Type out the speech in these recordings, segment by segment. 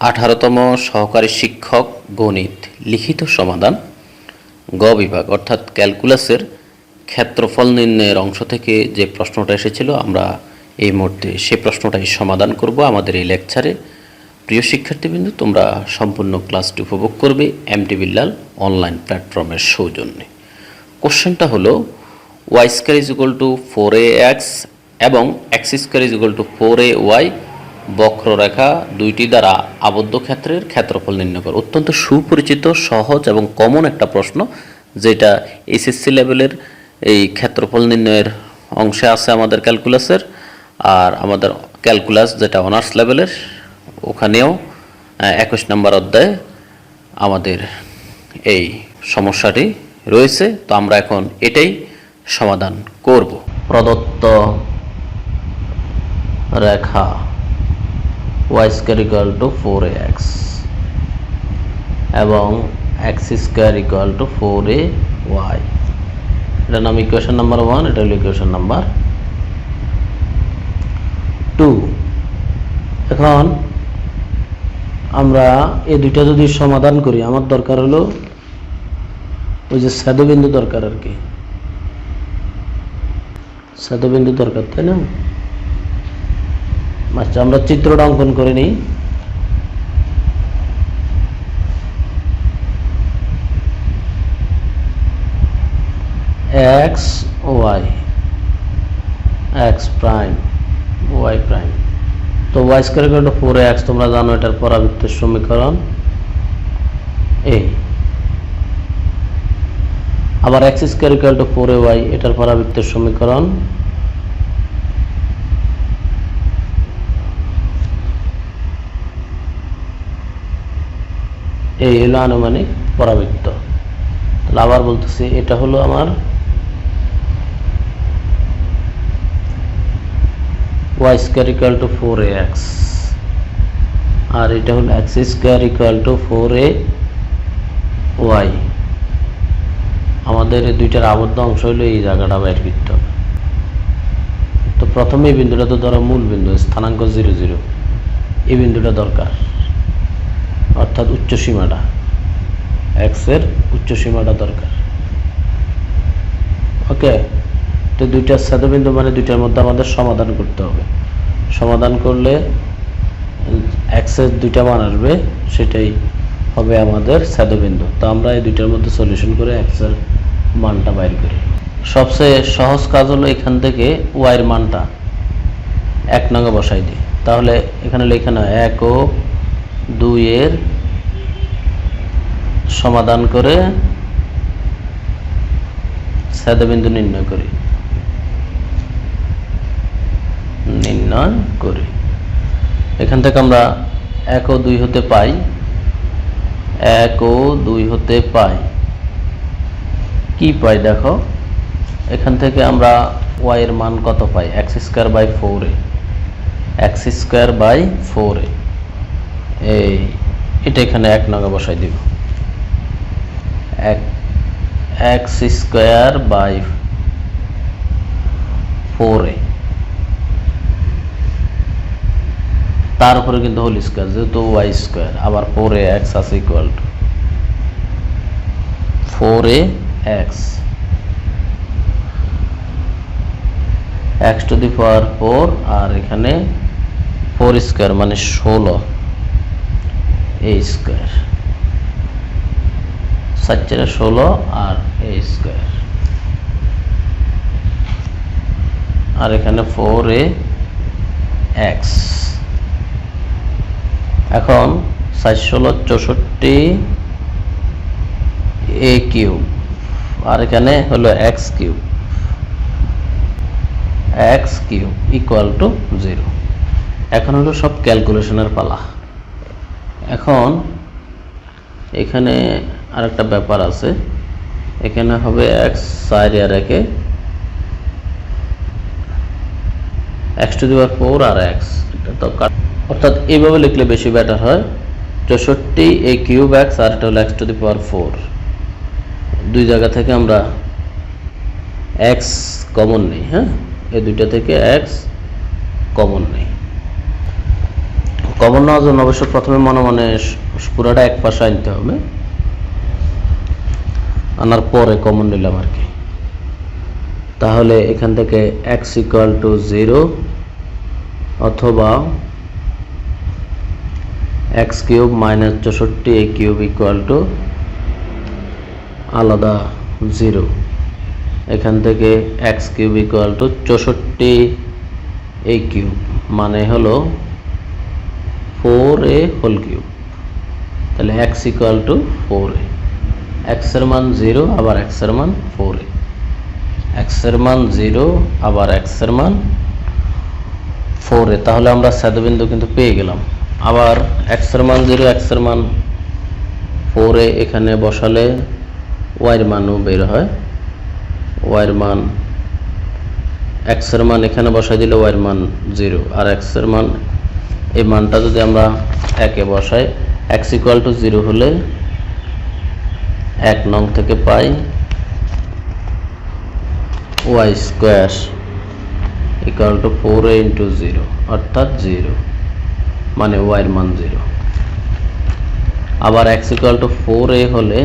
আঠারোতম সহকারী শিক্ষক গণিত লিখিত সমাধান, গ বিভাগ, অর্থাৎ ক্যালকুলাসের ক্ষেত্রফল নির্ণয়ের অংশ থেকে যে প্রশ্নটা এসেছিল, আমরা এই মুহূর্তে সে প্রশ্নটাই সমাধান করব আমাদের এই লেকচারে। প্রিয় শিক্ষার্থীবৃন্দ, তোমরা সম্পূর্ণ ক্লাসটি উপভোগ করবে এম টি বিল্লাল অনলাইন প্ল্যাটফর্মের সৌজন্যে। কোশ্চেনটা হলো y square is equal to four a x এবং x square is equal to four a y বক্ররেখা দুইটি দ্বারা আবদ্ধ ক্ষেত্রের ক্ষেত্রফল নির্ণয় করো। অত্যন্ত সুপরিচিত, সহজ এবং কমন একটা প্রশ্ন, যেটা এইচএসসি লেভেলের এই ক্ষেত্রফল নির্ণয়ের অংশে আছে আমাদের ক্যালকুলাসের আর আমাদের ক্যালকুলাস যেটা অনার্স লেভেলের ওখানেও একুশ নম্বর অধ্যায়ে আমাদের এই সমস্যাটি রয়েছে। তো আমরা এখন এটাই সমাধান করব। প্রদত্ত রেখা y square equal to four a x এবং x square equal to four a y এটার নাম ইকুয়েশন নাম্বার ওয়ান এটা হলো ইকুয়েশন নাম্বার টু এখন আমরা এই দুইটা যদি সমাধান করি, আমার দরকার হলো ওই যে স্যাদবিন্দু দরকার আর কি। স্যাদবিন্দু দরকার, তাই না? আচ্ছা আমরা চিত্রটা অঙ্কন করে নিই। X, y. X prime, y prime. তো y square equal four x, তোমরা জানো এটার পরাবৃত্তের সমীকরণ। এ। আবার x square equal to four y, এটার পরাবৃত্তের সমীকরণ। এই হলো আনুমানিক পরাবৃত্ত। তাহলে আবার বলতেছি, এটা হলো আমার y square equal to four a x আর এটা হলো x square equal to four a y আমাদের দুইটার আবদ্ধ অংশ হলো এই জায়গাটা বাইর করতে তো প্রথমে এই বিন্দুটা তো ধরো মূল বিন্দু, স্থানাঙ্ক জিরো জিরো এই বিন্দুটা দরকার। অর্থাৎ উচ্চ সীমাটা। এক্সের উচ্চ সীমাটা দরকার। ওকে তো দুইটা বিন্দু মানে দুইটার মধ্যে আমাদের সমাধান করতে হবে। সমাধান করলে এক্সের দুইটা মান আসবে, সেটাই হবে আমাদের বিন্দু তো আমরা এই দুইটার মধ্যে সলিউশন করে এক্সের মানটা বাইর করি। সবচেয়ে সহজ কাজ হলো এখান থেকে ওয়াইয়ের মানটা এক নঙ্গে বসাই দিই। তাহলে এখানে লেখানো এক ও দুইয়ের সমাধান করে বিন্দু নির্ণয় করি। নির্ণয় করি। এখান থেকে আমরা এক ও দুই হতে পাই। এক ও দুই হতে পাই। কি পাই দেখো? এখান থেকে আমরা ওয়াই এর মান কত পাই? X square by four x square by four a. এই, এটা এখানে এক নঙ্গে বসাই দিব। এক, x square by four a. তারপরে কিন্তু হোল স্কোয়ার, যেহেতু ওয়াই স্কোয়ার, আবার ফোর এ এক্স আছে equal to four a x. X to the power four, আর এখানে ফোর স্কোয়ার মানে ষোলো। এ স্কোয়ার সাতচারে ষোলো আর এ স্কোয়ার আর এখানে ফোর এ এক্স এখন সাত ষোলো, চৌষট্টি এ কিউব আর এখানে হলো x cube x cube equal to zero এখন হলো সব ক্যালকুলেশনের পালা। এখন এখানে আরেকটা ব্যাপার আছে। এখানে হবে এক্স সাইড আর একে এক্স টু দি ফোর আর এক্স তো অর্থাৎ এইভাবে লিখলে বেশি বেটার হয়। চৌষট্টি এ কিউব এক্স আর এটা হলো x to the power four দুই জায়গা থেকে আমরা এক্স কমন নেই হ্যাঁ? এই দুইটা থেকে এক্স কমন নেই। নেওয়ার জন্য অবশ্য প্রথমে মনে মনে পুরোটা এক পাশে আনতে হবে। আনার পরে কমন নিলাম আর কি। তাহলে এখান থেকে এক্স ইকুয়াল টু জিরো অথবা এক্স কিউব মাইনাস চৌষট্টি এ কিউব ইকুয়াল টু আলাদা জিরো এখান থেকে এক্স কিউব ইকুয়াল টু চৌষট্টি এ কিউব মানে হলো ফোর এ হোল কিউব তাহলে x equal to four a এক্সের মান জিরো আবার এক্সের মান ফোর এ এক্সের মান জিরো আবার এক্সের মান ফোর এ তাহলে আমরা স্যাদবিন্দু কিন্তু পেয়ে গেলাম আবার এক্সের মান জিরো এক্সের মান ফোর এ এখানে বসালে ওয়াইয়ের মানও বের হয় ওয়াইয়ের মান এক্সের মান এখানে বসাই দিলে ওয়াইয়ের মান জিরো আর এক্সের মান এই মানটা যদি আমরা একে বসাই এক্স ইকুয়াল টু জিরো হলে এক নং থেকে পাই y square equal to four into zero অর্থাৎ জিরো মানে ওয়াইয়ের মান জিরো আবার x equal to four a হলে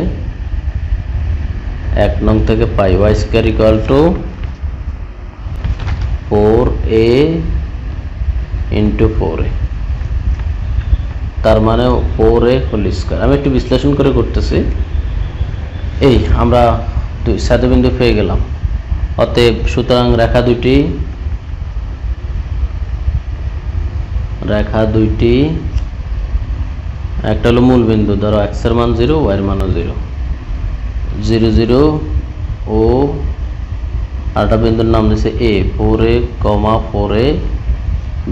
এক নং থেকে পাই y square equal to four a into four a তার মানে ফোর এ হোল স্কোয়ার আমি একটু বিশ্লেষণ করে করতেছি। এই, আমরা দুই সাদবিন্দু পেয়ে গেলাম। অতএব সুতরাং রেখা দুইটি রেখা দুইটি, একটা হলো মূল বিন্দু। ধরো এক্সের মান জিরো ওয়াইয়ের মানও জিরো জিরো জিরো ও, আরেকটা বিন্দুর নাম দিয়েছে এ ফোর এ কমা ফোর এ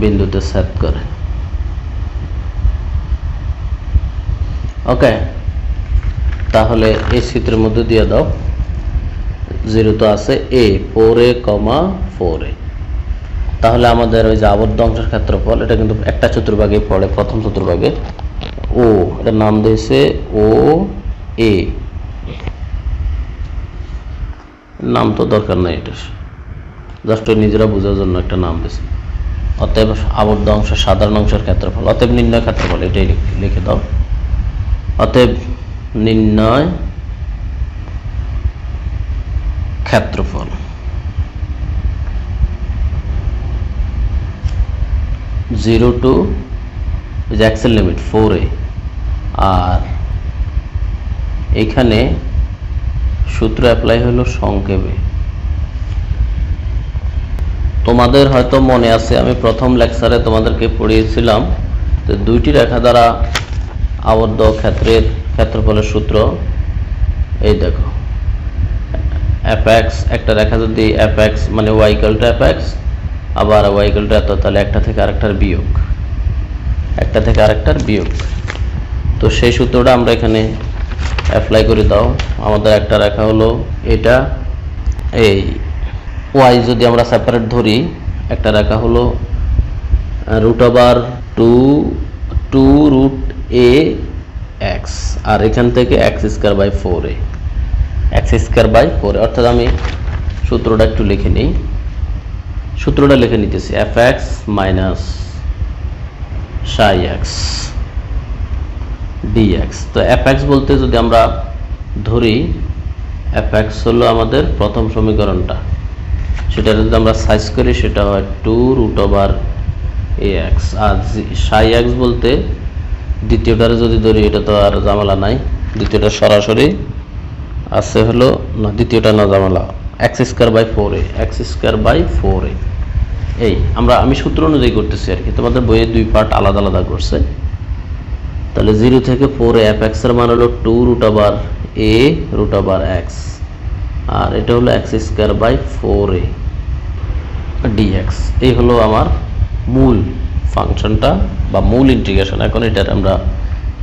বিন্দুতে সেট করে। ওকে। তাহলে এই চিত্রের মধ্যে দিয়ে দাও। জিরো তো আছে এ, ফোর এ কমা ফোর। এ তাহলে আমাদের ওই যে আবদ্ধ অংশের ক্ষেত্রফল, এটা কিন্তু একটা চতুর্ভাগে পড়ে, প্রথম চতুর্ভাগে। ও এটার নাম দিয়েছে ও, এ। নাম তো দরকার নাই এটা। জাস্ট নিজেরা বোঝার জন্য একটা নাম দিয়েছে। অতএব আবদ্ধ অংশের সাধারণ অংশের ক্ষেত্রফল, অতএব নির্ণয় ক্ষেত্রফল, এটাই লিখে দাও। অতএব নির্ণয়, ক্ষেত্রফল। জিরো টু যে অ্যাক্সেল লিমিট ফোর এ আর এখানে সূত্র অ্যাপ্লাই হলো সংক্ষেপে। তোমাদের হয়তো মনে আছে, আমি প্রথম লেকচারে তোমাদেরকে পড়িয়েছিলাম যে দুইটি রেখা দ্বারা আবদ্ধ ক্ষেত্রের ক্ষেত্রফলের সূত্র, এই দেখো। অ্যাপেক্স একটা রেখা যদি অ্যাপেক্স মানে ওয়াইকাল টু অ্যাপেক্স আবার ওয়াইকাল টু এত, তাহলে একটা থেকে আরেকটার বিয়োগ। একটা থেকে আরেকটার বিয়োগ। তো সেই সূত্রটা আমরা এখানে অ্যাপ্লাই করে দাও। আমাদের একটা রেখা হলো এটা, এই ওয়াই যদি আমরা সেপারেট ধরি, একটা রেখা হলো root over two two root a x আর এখান থেকে x square by four a x square by four অর্থাৎ আমি সূত্রটা একটু লিখে নিই। সূত্রটা লিখে নিতেছি f x minus psi x dx তো এফ এক্স বলতে যদি আমরা ধরি এফ এক্স হলো আমাদের প্রথম সমীকরণটা। সেটা যদি আমরা সাইজ করি সেটা হয় two root over a x R psi x বলতে দ্বিতীয়টারে যদি ধরি, এটা তো আর ঝামেলা নাই। দ্বিতীয়টা সরাসরি আছে হলো, না, দ্বিতীয়টা না ঝামেলা। X square by four a x square by four a. এই, আমরা, আমি সূত্র অনুযায়ী করতেছি আর কি, তোমাদের বইয়ে দুই পার্ট আলাদা আলাদা করছে। তাহলে জিরো থেকে ফোর এ এফ এক্সের মান হলো টু রুট আবার এ রুট আবার এক্স আর এটা হলো x square by four a dx এই হলো আমার মূল ফাংশনটা বা মূল ইন্টিগ্রেশন এখন এটার আমরা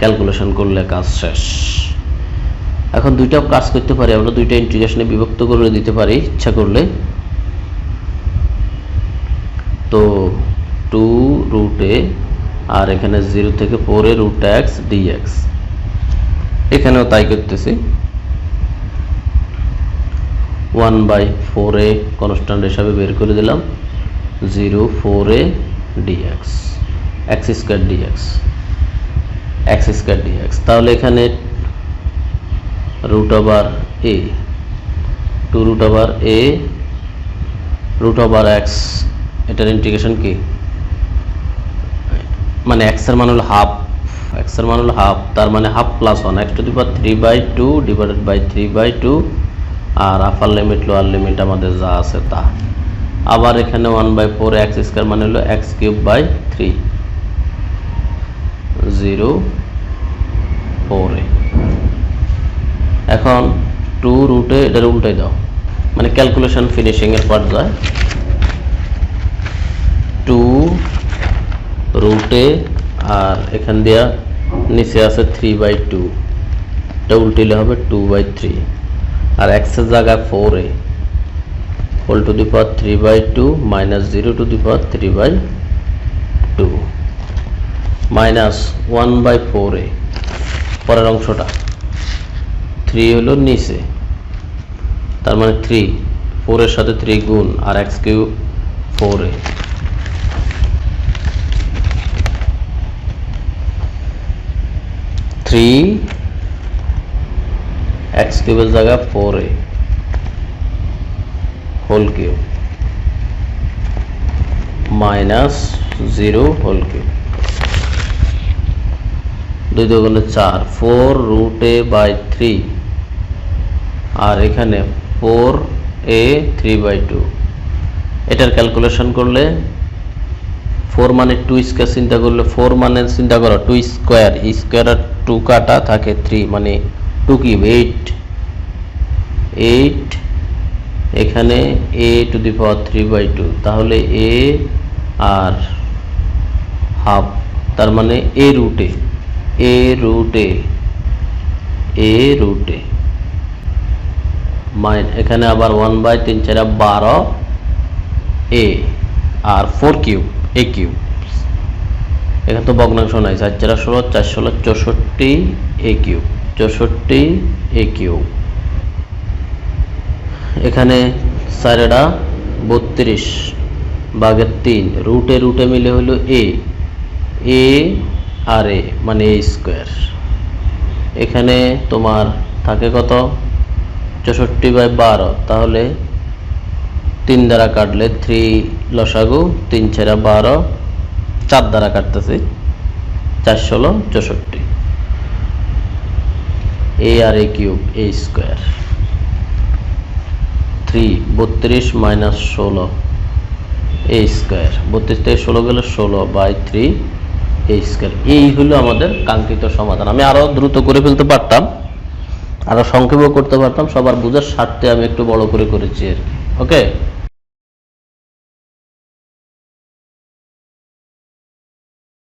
ক্যালকুলেশন করলে কাজ শেষ। এখন দুইটা কাজ করতে পারি, আমরা দুইটা ইন্টিগ্রেশনে বিভক্ত করে দিতে পারি, ইচ্ছা করলে। তো টু রুট আর এখানে জিরো থেকে ফোর রুট এক্স ডিএক্স এখানেও তাই করতেছি। One by four a constant হিসাবে বের করে দিলাম। Zero four a dx x square dx x square dx তাহলে এখানে root over a two root over a root over x এটার ইন্টিগ্রেশন কি? মানে এক্সের মান হলো হাফ এক্সের মান হলো হাফ তার মানে half plus one x to the power three by two divided by three by two R upper limit lower limit আমাদের যা আছে তা। আবার এখানে one by four x square মানে হলো x cube by three zero four এখন two রুটে এটার উল্টাই দাও। মানে ক্যালকুলেশন ফিনিশিং এর পর যায় টু রুটে আর এখান দিয়া নিচে আছে থ্রি বাই টু এটা উল্টিলে হবে টু বাই থ্রি আর এক্সের জায়গায় four whole to the power three by two minus zero to the power three by two minus one by four a পরের অংশটা। থ্রি হলো নিচে। তার মানে থ্রি ফোরের সাথে থ্রি গুণ আর x cube four a three x কিউবের জায়গা four a whole cube. Minus zero whole cube. দুই দুগুণে চার, four root a by three. আর এখানে four a three by two. এটার ক্যালকুলেশন করলে ফোর মানে টু স্কোয়ার চিন্তা করলে ফোর মানে চিন্তা করো টু স্কোয়ার স্কোয়ার আর টু কাটা থাকে থ্রি মানে টু কিউব, এইট। এইট এখানে a to the power three by two তাহলে এ আর হাফ তার মানে এ রুটে এ রুটে এ। রুটে মাইন এখানে আবার ওয়ান বাই তিন, চারা, বারো এ আর ফোর কিউব এ কিউব এখানে তো ভগ্নাংশ নাই, চার, চারা, ষোলো, চার, ষোলো, চৌষট্টি এ কিউব চৌষট্টি এ কিউব এখানে চারেটা বত্রিশ, বাঘের তিন। রুটে রুটে মিলে হলো এ। এ আর এ মানে এ স্কোয়ার। এখানে তোমার থাকে কত? চৌষট্টি বাই বারো। তাহলে তিন দ্বারা কাটলে থ্রি লসাগু, তিন ছেড়া বারো, চার দ্বারা কাটতেছি, চার ষোলো, চৌষট্টি। A R a cube, a square. Three, বত্রিশ মাইনাস ষোলো, এ স্কোয়ার। বত্রিশ থেকে ষোলো গেলে ষোলো বাই থ্রি, এ স্কোয়ার। এই হলো আমাদের কাঙ্ক্ষিত সমাধান। আমি আরও দ্রুত করে ফেলতে পারতাম আরও সংক্ষেপও করতে পারতাম, সবার বোঝার স্বার্থে আমি একটু বড় করে করেছি আর কি। ওকে